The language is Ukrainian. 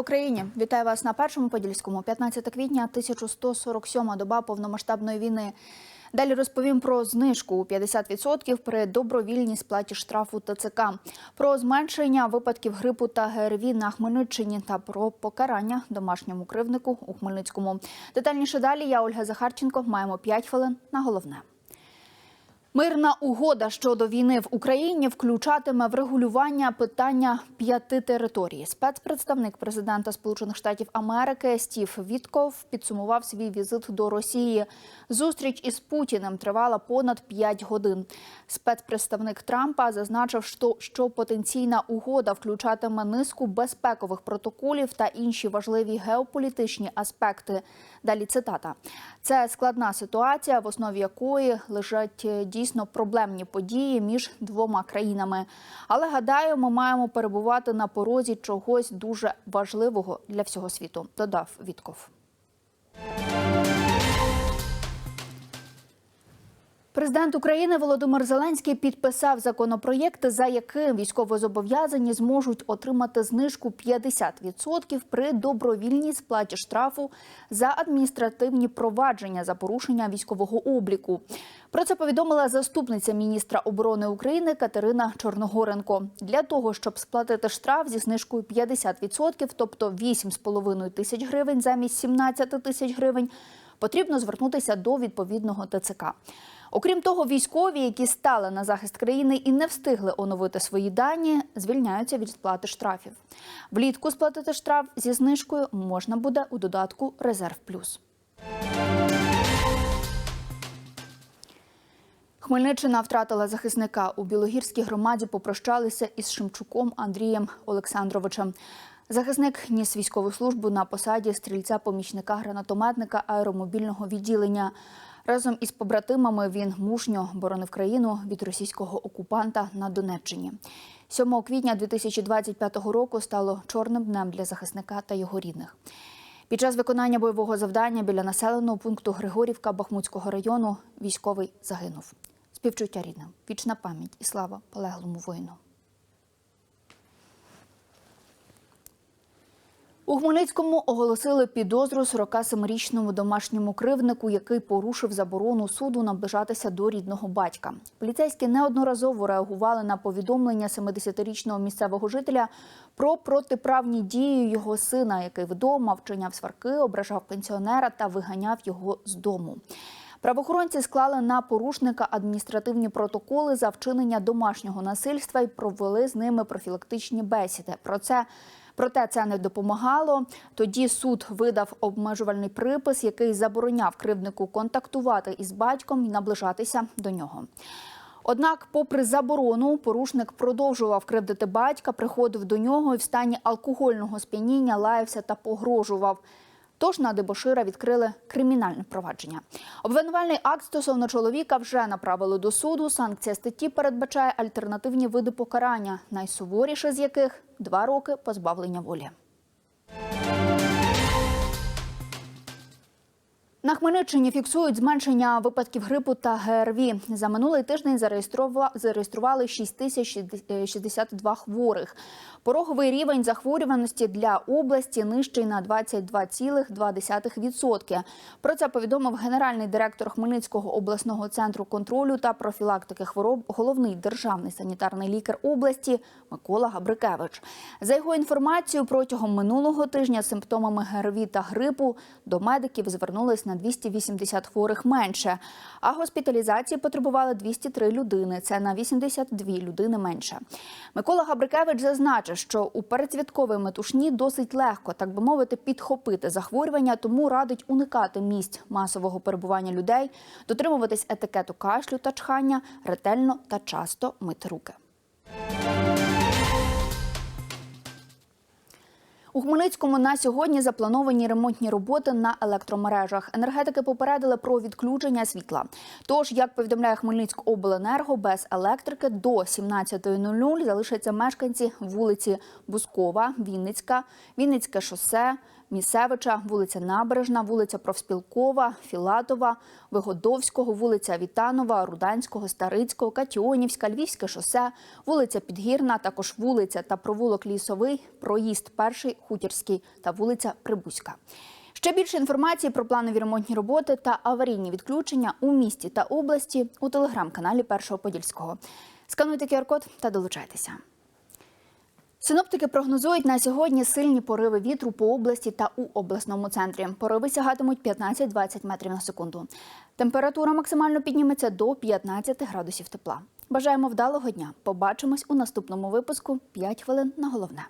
Україні! Вітаю вас на першому подільському 15 квітня 1147 доба повномасштабної війни. Далі розповім про знижку у 50% при добровільній сплаті штрафу ТЦК, про зменшення випадків грипу та ГРВІ на Хмельниччині та про покарання домашньому кривнику у Хмельницькому. Детальніше далі я Ольга Захарченко. Маємо 5 хвилин на головне. Мирна угода щодо війни в Україні включатиме врегулювання питання п'яти територій. Спецпредставник президента Сполучених Штатів Америки Стів Вітков підсумував свій візит до Росії. Зустріч із Путіним тривала понад п'ять годин. Спецпредставник Трампа зазначив, що, потенційна угода включатиме низку безпекових протоколів та інші важливі геополітичні аспекти. Далі цитата: це складна ситуація, в основі якої лежать е, дійсно проблемні події між двома країнами. Але гадаю, ми маємо перебувати на порозі чогось дуже важливого для всього світу. Додав Вітков. Президент України Володимир Зеленський підписав законопроєкт, за яким військовозобов'язані зможуть отримати знижку 50% при добровільній сплаті штрафу за адміністративні провадження за порушення військового обліку. Про це повідомила заступниця міністра оборони України Катерина Чорногоренко. Для того щоб сплатити штраф зі знижкою 50%, тобто 8,5 тисяч гривень замість 17 тисяч гривень, потрібно звернутися до відповідного ТЦК. Окрім того, військові, які стали на захист країни і не встигли оновити свої дані, звільняються від сплати штрафів. Влітку сплатити штраф зі знижкою можна буде у додатку Резерв Плюс. Хмельниччина втратила захисника у Білогірській громаді. Попрощалися із Шимчуком Андрієм Олександровичем. Захисник ніс військову службу на посаді стрільця-помічника гранатометника аеромобільного відділення. Разом із побратимами він мужньо боронив країну від російського окупанта на Донеччині. 7 квітня 2025 року стало чорним днем для захисника та його рідних. Під час виконання бойового завдання біля населеного пункту Григорівка Бахмутського району військовий загинув. Співчуття рідним, вічна пам'ять і слава полеглому воїну. У Хмельницькому оголосили підозру 47-річному домашньому кривнику, який порушив заборону суду наближатися до рідного батька. Поліцейські неодноразово реагували на повідомлення 70-річного місцевого жителя про протиправні дії його сина, який вдома вчиняв сварки, ображав пенсіонера та виганяв його з дому. Правоохоронці склали на порушника адміністративні протоколи за вчинення домашнього насильства і провели з ними профілактичні бесіди. Про це Проте це не допомагало. Тоді суд видав обмежувальний припис, який забороняв кривднику контактувати із батьком і наближатися до нього. Однак, попри заборону, порушник продовжував кривдити батька, приходив до нього і в стані алкогольного сп'яніння лаявся та погрожував. Тож на Дебошира відкрили кримінальне провадження. Обвинувальний акт стосовно чоловіка вже направили до суду. Санкція статті передбачає альтернативні види покарання, найсуворіше з яких два роки позбавлення волі. На Хмельниччині фіксують зменшення випадків грипу та ГРВІ. За минулий тиждень зареєструва- зареєстрували 6062 хворих. Пороговий рівень захворюваності для області нижчий на 22,2%. Про це повідомив генеральний директор Хмельницького обласного центру контролю та профілактики хвороб, головний державний санітарний лікар області Микола Габрикевич. За його інформацією, протягом минулого тижня симптомами ГРВІ та грипу до медиків звернулись на 280 хворих менше, а госпіталізації потребували 203 людини. Це на 82 людини менше. Микола Габрикевич зазначив, що у передсвятковій метушні досить легко, так би мовити, підхопити захворювання, тому радить уникати місць масового перебування людей, дотримуватись етикету кашлю та чхання, ретельно та часто мити руки. У Хмельницькому на сьогодні заплановані ремонтні роботи на електромережах. Енергетики попередили про відключення світла. Тож, як повідомляє Хмельницькобленерго, без електрики до 17.00 залишаться мешканці вулиці Бускова, Вінницька, Вінницьке шосе, Місевича, вулиця Набережна, вулиця Профспілкова, Філатова, Вигодовського, вулиця Вітанова, Руданського, Старицького, Катіонівська, Львівське шосе, вулиця Підгірна, також вулиця та провулок Лісовий, проїзд Перший Хутірський та вулиця Прибузька. Ще більше інформації про планові ремонтні роботи та аварійні відключення у місті та області у телеграм-каналі Першого Подільського. Скануйте QR-код та долучайтеся. Синоптики прогнозують на сьогодні сильні пориви вітру по області та у обласному центрі. Пориви сягатимуть 15-20 метрів на секунду. Температура максимально підніметься до 15 градусів тепла. Бажаємо вдалого дня. Побачимось у наступному випуску. 5 хвилин на головне.